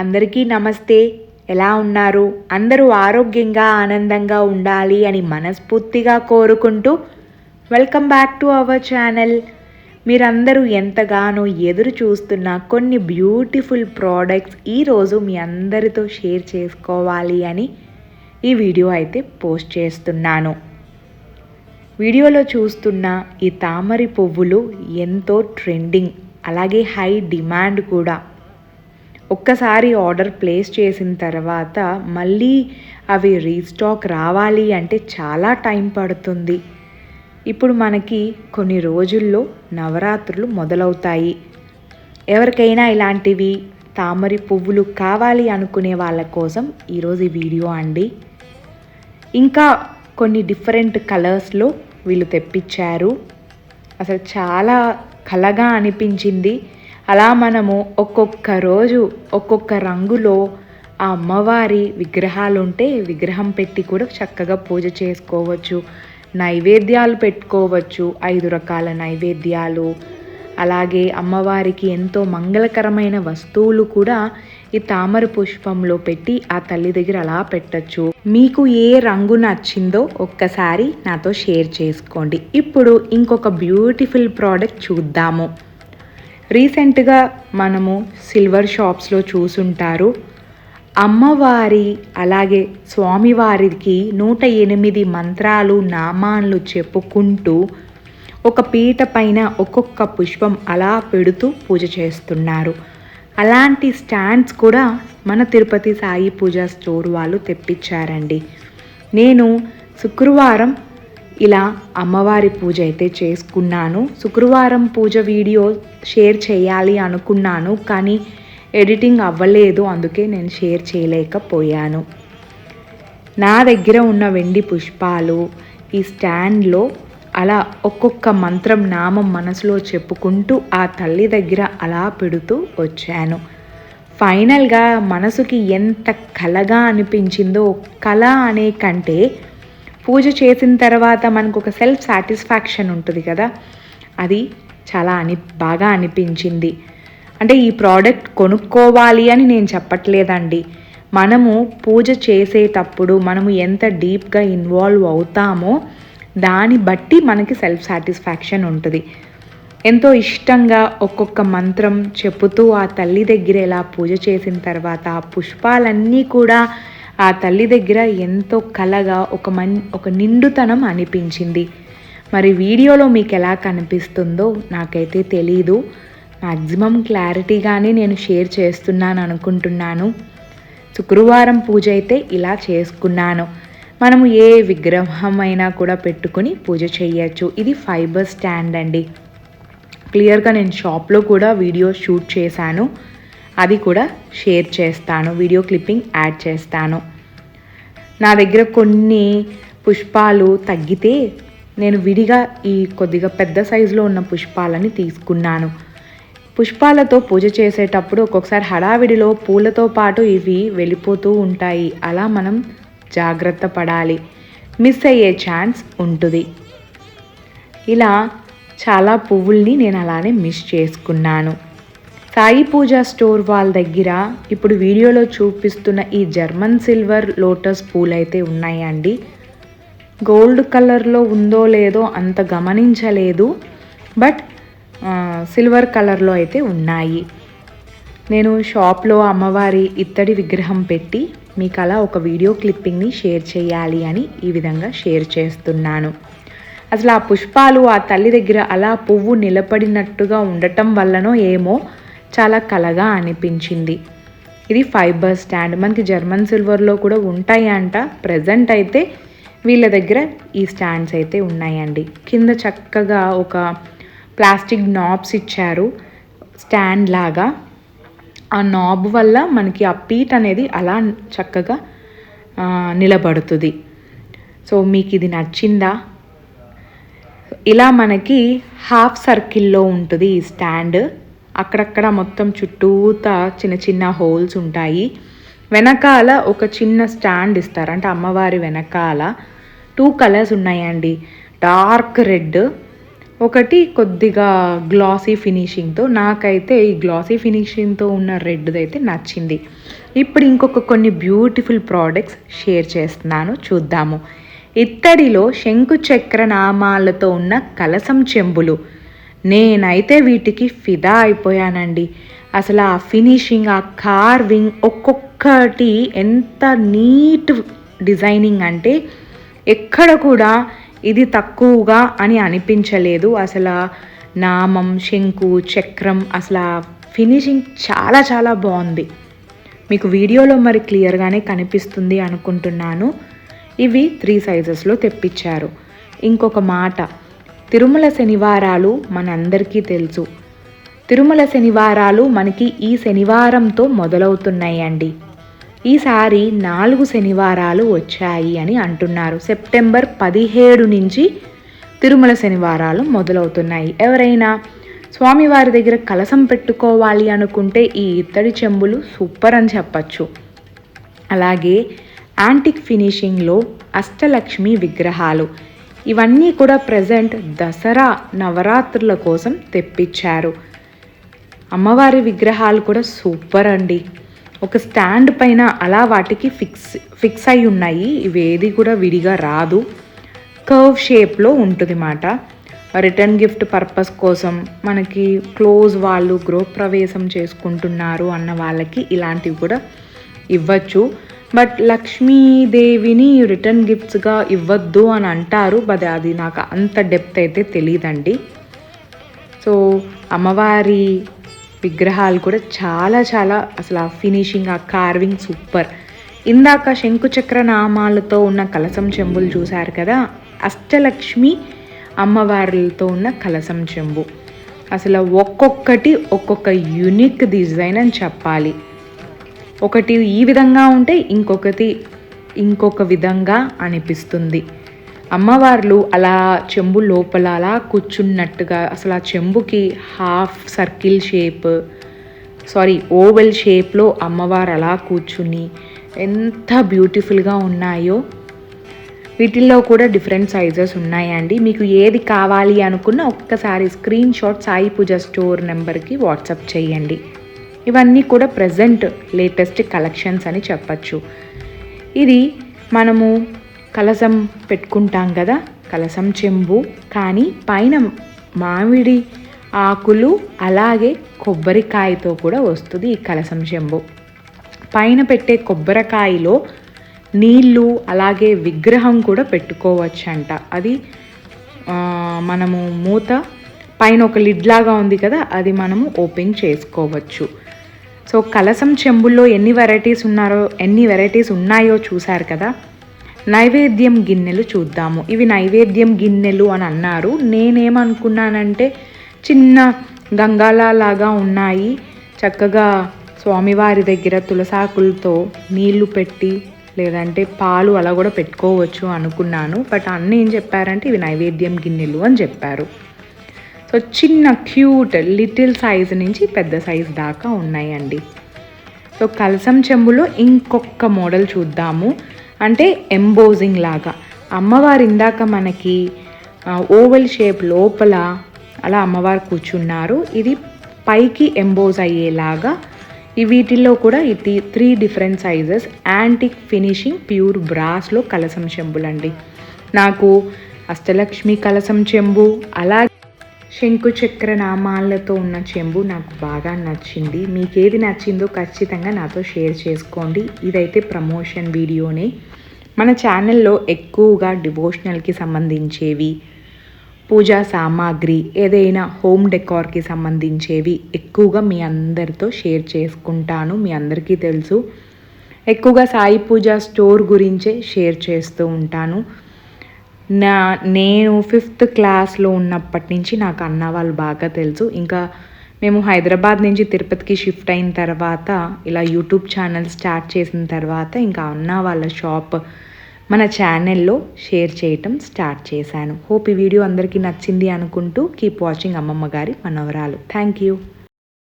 అందరికీ నమస్తే. ఎలా ఉన్నారు? అందరూ ఆరోగ్యంగా ఆనందంగా ఉండాలి అని మనస్ఫూర్తిగా కోరుకుంటూ welcome back to our channel. మీరందరూ ఎంతగానో ఎదురు చూస్తున్న కొన్ని బ్యూటిఫుల్ ప్రోడక్ట్స్ ఈరోజు మీ అందరితో షేర్ చేసుకోవాలి అని ఈ వీడియో అయితే పోస్ట్ చేస్తున్నాను. వీడియోలో చూస్తున్న ఈ తామరి పువ్వులు ఎంతో ట్రెండింగ్ అలాగే హై డిమాండ్ కూడా. ఒక్కసారి ఆర్డర్ ప్లేస్ చేసిన తర్వాత మళ్ళీ అవి రీస్టాక్ రావాలి అంటే చాలా టైం పడుతుంది. ఇప్పుడు మనకి కొన్ని రోజుల్లో నవరాత్రులు మొదలవుతాయి. ఎవరికైనా ఇలాంటివి తామరి పువ్వులు కావాలి అనుకునే వాళ్ళ కోసం ఈరోజు ఈ వీడియో అండి. ఇంకా కొన్ని డిఫరెంట్ కలర్స్లో వీళ్ళు తెప్పించారు. అసలు చాలా కలగా అనిపించింది. అలా మనము ఒక్కొక్క రోజు ఒక్కొక్క రంగులో ఆ అమ్మవారి విగ్రహాలు ఉంటే విగ్రహం పెట్టి కూడా చక్కగా పూజ చేసుకోవచ్చు. నైవేద్యాలు పెట్టుకోవచ్చు. ఐదు రకాల నైవేద్యాలు. అలాగే అమ్మవారికి ఎంతో మంగళకరమైన వస్తువులు కూడా ఈ తామర పుష్పంలో పెట్టి ఆ తల్లి దగ్గర అలా పెట్టచ్చు. మీకు ఏ రంగు నచ్చిందో ఒక్కసారి నాతో షేర్ చేసుకోండి. ఇప్పుడు ఇంకొక బ్యూటిఫుల్ ప్రోడక్ట్ చూద్దాము. రీసెంట్గా మనము సిల్వర్ షాప్స్లో చూసుంటారు. అమ్మవారి అలాగే స్వామివారికి నూట ఎనిమిది మంత్రాలు నామాన్లు చెప్పుకుంటూ ఒక పీట పైన ఒక్కొక్క పుష్పం అలా పెడుతూ పూజ చేస్తున్నారు. అలాంటి స్టాండ్స్ కూడా మన తిరుపతి సాయి పూజా స్టోర్ వాళ్ళు తెప్పించారండి. నేను శుక్రవారం ఇలా అమ్మవారి పూజ అయితే చేసుకున్నాను. శుక్రవారం పూజ వీడియో షేర్ చేయాలి అనుకున్నాను కానీ ఎడిటింగ్ అవ్వలేదు అందుకే నేను షేర్ చేయలేకపోయాను. నా దగ్గర ఉన్న వెండి పుష్పాలు ఈ స్టాండ్లో అలా ఒక్కొక్క మంత్రం నామం మనసులో చెప్పుకుంటూ ఆ తల్లి దగ్గర అలా పెడుతూ వచ్చాను. ఫైనల్గా మనసుకి ఎంత కలగా అనిపించిందో కళ అనే కంటే పూజ చేసిన తర్వాత మనకు ఒక సెల్ఫ్ సాటిస్ఫాక్షన్ ఉంటుంది కదా. అది చాలా అని బాగా అనిపించింది. అంటే ఈ ప్రోడక్ట్ కొనుక్కోవాలి అని నేను చెప్పట్లేదండి. మనము పూజ చేసేటప్పుడు మనము ఎంత డీప్గా ఇన్వాల్వ్ అవుతామో దాన్ని బట్టి మనకి సెల్ఫ్ సాటిస్ఫాక్షన్ ఉంటుంది. ఎంతో ఇష్టంగా ఒక్కొక్క మంత్రం చెప్పుతూ ఆ తల్లి దగ్గర ఇలా పూజ చేసిన తర్వాత ఆ పుష్పాలన్నీ కూడా ఆ తల్లి దగ్గర ఎంతో కలగా ఒక మన్ ఒక నిండుతనం అనిపించింది. మరి వీడియోలో మీకు ఎలా కనిపిస్తుందో నాకైతే తెలీదు. మ్యాక్సిమం క్లారిటీగానే నేను షేర్ చేస్తున్నాను అనుకుంటున్నాను శుక్రవారం పూజ అయితే ఇలా చేసుకున్నాను. మనము ఏ విగ్రహం అయినా కూడా పెట్టుకుని పూజ చేయొచ్చు. ఇది ఫైబర్ స్టాండ్ అండి. క్లియర్గా నేను షాప్లో కూడా వీడియో షూట్ చేశాను. అది కూడా షేర్ చేస్తాను వీడియో క్లిప్పింగ్ యాడ్ చేస్తాను. నా దగ్గర కొన్ని పుష్పాలు తగ్గితే నేను విడిగా ఈ కొద్దిగా పెద్ద సైజులో ఉన్న పుష్పాలని తీసుకున్నాను. పుష్పాలతో పూజ చేసేటప్పుడు ఒక్కొక్కసారి హడావిడిలో పూలతో పాటు ఇవి వెళ్ళిపోతూ ఉంటాయి. అలా మనం జాగ్రత్త పడాలి. మిస్ అయ్యే ఛాన్స్ ఉంటుంది. ఇలా చాలా పువ్వుల్ని నేను అలానే మిస్ చేసుకున్నాను. సాయి పూజ స్టోర్ వాళ్ళ దగ్గర ఇప్పుడు వీడియోలో చూపిస్తున్న ఈ జర్మన్ సిల్వర్ లోటస్ పూలు అయితే ఉన్నాయండి. గోల్డ్ కలర్లో ఉందో లేదో అంత గమనించలేదు. బట్ సిల్వర్ కలర్లో అయితే ఉన్నాయి. నేను షాప్లో అమ్మవారి ఇత్తడి విగ్రహం పెట్టి మీకు అలా ఒక వీడియో క్లిప్పింగ్ని షేర్ చేయాలి అని ఈ విధంగా షేర్ చేస్తున్నాను. అసలు ఆ పుష్పాలు ఆ తల్లి దగ్గర అలా పువ్వు నిలబడినట్టుగా ఉండటం వల్లనో ఏమో చాలా కలగా అనిపించింది. ఇది ఫైబర్ స్టాండ్. మనకి జర్మన్ సిల్వర్లో కూడా ఉంటాయి అంట ప్రజెంట్ అయితే వీళ్ళ దగ్గర ఈ స్టాండ్స్ అయితే ఉన్నాయండి. కింద చక్కగా ఒక ప్లాస్టిక్ నాబ్స్ ఇచ్చారు. స్టాండ్ లాగా. ఆ నాబ్ వల్ల మనకి ఆ పీట్ అనేది అలా చక్కగా నిలబడుతుంది. సో మీకు ఇది నచ్చిందా? ఇలా మనకి హాఫ్ సర్కిల్లో ఉంటుంది ఈ స్టాండ్. అక్కడక్కడ మొత్తం చుట్టూతా చిన్న చిన్న హోల్స్ ఉంటాయి. వెనకాల ఒక చిన్న స్టాండ్ ఇస్తారు. అంటే అమ్మవారి వెనకాల టూ కలర్స్ ఉన్నాయండి. Dark red. ఒకటి కొద్దిగా గ్లాసీ ఫినిషింగ్తో. నాకైతే ఈ గ్లాసీ ఫినిషింగ్తో ఉన్న రెడ్దైతే అయితే నచ్చింది. ఇప్పుడు ఇంకొక కొన్ని బ్యూటిఫుల్ ప్రోడక్ట్స్ షేర్ చేస్తున్నాను. చూద్దాము. ఇత్తడిలో శంకు చక్ర నామాలతో ఉన్న కలసం చెంబులు. నేనైతే వీటికి ఫిదా అయిపోయానండి. అసలు ఆ ఫినిషింగ్ ఆ కార్వింగ్ ఒక్కొక్కటి ఎంత నీట్ డిజైనింగ్ అంటే ఎక్కడ కూడా ఇది తక్కువగా అని అనిపించలేదు. అసలు నామం శంకు చక్రం అసలు ఫినిషింగ్ చాలా చాలా బాగుంది. మీకు వీడియోలో మరి క్లియర్గానే కనిపిస్తుంది అనుకుంటున్నాను. ఇవి త్రీ సైజెస్లో తెప్పించారు. ఇంకొక మాట తిరుమల శనివారాలు మనందరికీ తెలుసు. తిరుమల శనివారాలు మనకి ఈ శనివారంతో మొదలవుతున్నాయండి. ఈసారి నాలుగు శనివారాలు వచ్చాయి అని అంటున్నారు. సెప్టెంబర్ పదిహేడు నుంచి తిరుమల శనివారాలు మొదలవుతున్నాయి. ఎవరైనా స్వామివారి దగ్గర కలసం పెట్టుకోవాలి అనుకుంటే ఈ ఇత్తడి చెంబులు సూపర్ అని చెప్పచ్చు. అలాగే యాంటిక్ ఫినిషింగ్లో అష్టలక్ష్మి విగ్రహాలు ఇవన్నీ కూడా ప్రజెంట్ దసరా నవరాత్రుల కోసం తెప్పించారు. అమ్మవారి విగ్రహాలు కూడా సూపర్ అండి. ఒక స్టాండ్ పైన అలా వాటికి ఫిక్స్ ఫిక్స్ అయి ఉన్నాయి. ఇవి ఏది కూడా విడిగా రాదు. కర్వ్ షేప్లో ఉంటుంది మాట రిటర్న్ గిఫ్ట్ పర్పస్ కోసం మనకి క్లోజ్ వాళ్ళు గృహప్రవేశం చేసుకుంటున్నారు అన్న వాళ్ళకి ఇలాంటివి కూడా ఇవ్వచ్చు. బట్ లక్ష్మీదేవిని రిటర్న్ గిఫ్ట్స్గా ఇవ్వద్దు అని అంటారు. బట్ అది నాకు అంత డెప్త్ అయితే తెలియదండి సో అమ్మవారి విగ్రహాలు కూడా చాలా చాలా అసలు ఆ ఫినిషింగ్ ఆ కార్వింగ్ సూపర్ ఇందాక శంకుచక్ర నామాలతో ఉన్న కలసం చెంబులు చూశారు కదా? అష్టలక్ష్మి అమ్మవారులతో ఉన్న కలసం చెంబు. అసలు ఒక్కొక్కటి ఒక్కొక్క యునిక్ డిజైన్ అని చెప్పాలి. ఒకటి ఈ విధంగా ఉంటే ఇంకొకటి ఇంకొక విధంగా అనిపిస్తుంది. అమ్మవార్లు అలా చెంబు లోపల అలా కూర్చున్నట్టుగా అసలు ఆ చెంబుకి half circle shape sorry oval షేప్లో అమ్మవారు అలా కూర్చుని ఎంత బ్యూటిఫుల్గా ఉన్నాయో. వీటిల్లో కూడా డిఫరెంట్ సైజెస్ ఉన్నాయండి. మీకు ఏది కావాలి అనుకున్న ఒక్కసారి screen shot Sai Puja store నెంబర్కి వాట్సాప్ చేయండి. ఇవన్నీ కూడా ప్రజెంట్ లేటెస్ట్ కలెక్షన్స్ అని చెప్పచ్చు. ఇది మనము కలసం పెట్టుకుంటాం కదా కలసం చెంబు. కానీ పైన మామిడి ఆకులు అలాగే కొబ్బరికాయతో కూడా వస్తుంది ఈ కలసం చెంబు. పైన పెట్టే కొబ్బరికాయలో నీళ్ళు అలాగే విగ్రహం కూడా పెట్టుకోవచ్చంట. అది మనము మూత పైన ఒక లిడ్ లాగా ఉంది కదా అది మనము ఓపెన్ చేసుకోవచ్చు. సో కలసం చెంబుల్లో ఎన్ని వెరైటీస్ ఉన్నారో ఎన్ని వెరైటీస్ ఉన్నాయో చూశారు కదా? నైవేద్యం గిన్నెలు చూద్దాము. ఇవి నైవేద్యం గిన్నెలు అని అన్నారు. నేనేమనుకున్నానంటే చిన్న గంగాలలాగా ఉన్నాయి. చక్కగా స్వామివారి దగ్గర తులసాకులతో నీళ్ళు పెట్టి లేదంటే పాలు అలా కూడా పెట్టుకోవచ్చు అనుకున్నాను. బట్ అన్న ఏం చెప్పారంటే ఇవి నైవేద్యం గిన్నెలు అని చెప్పారు. సో చిన్న క్యూట్ లిటిల్ సైజ్ నుంచి పెద్ద సైజ్ దాకా ఉన్నాయండి. సో కలసం చెంబులో ఇంకొక మోడల్ చూద్దాము. అంటే ఎంబోజింగ్ లాగా. అమ్మవారు ఇందాక మనకి ఓవల్ షేప్ లోపల అలా అమ్మవారు కూర్చున్నారు. ఇది పైకి ఎంబోజ్ అయ్యేలాగా. ఈ వీటిల్లో కూడా ఇది three different sizes. Antique finishing pure బ్రాస్లో కలసం చెంబులండి. నాకు అష్టలక్ష్మి కలసం చెంబు అలాగే శంకుచక్ర నామాలతో ఉన్న చెంబు నాకు బాగా నచ్చింది. మీకు ఏది నచ్చిందో ఖచ్చితంగా నాతో షేర్ చేసుకోండి. ఇదైతే ప్రమోషన్ వీడియోనే. మన ఛానల్లో ఎక్కువగా డివోషనల్కి సంబంధించేవి పూజా సామాగ్రి ఏదైనా హోమ్ డెకార్కి సంబంధించేవి ఎక్కువగా మీ అందరితో షేర్ చేసుకుంటాను. మీ అందరికీ తెలుసు. ఎక్కువగా సాయి పూజ స్టోర్ గురించే షేర్ చేస్తూ ఉంటాను. నా నేను ఫిఫ్త్ క్లాస్లో ఉన్నప్పటి నుంచి నాకు అన్న వాళ్ళు బాగా తెలుసు. ఇంకా మేము హైదరాబాద్ నుంచి తిరుపతికి షిఫ్ట్ అయిన తర్వాత ఇలా యూట్యూబ్ ఛానల్ స్టార్ట్ చేసిన తర్వాత ఇంకా అన్న వాళ్ళ షాప్ మన ఛానల్లో షేర్ చేయటం స్టార్ట్ చేశాను. హోప్ ఈ వీడియో అందరికీ నచ్చింది అనుకుంటూ కీప్ వాచింగ్ అమ్మమ్మ గారి మనవరాలు. Thank you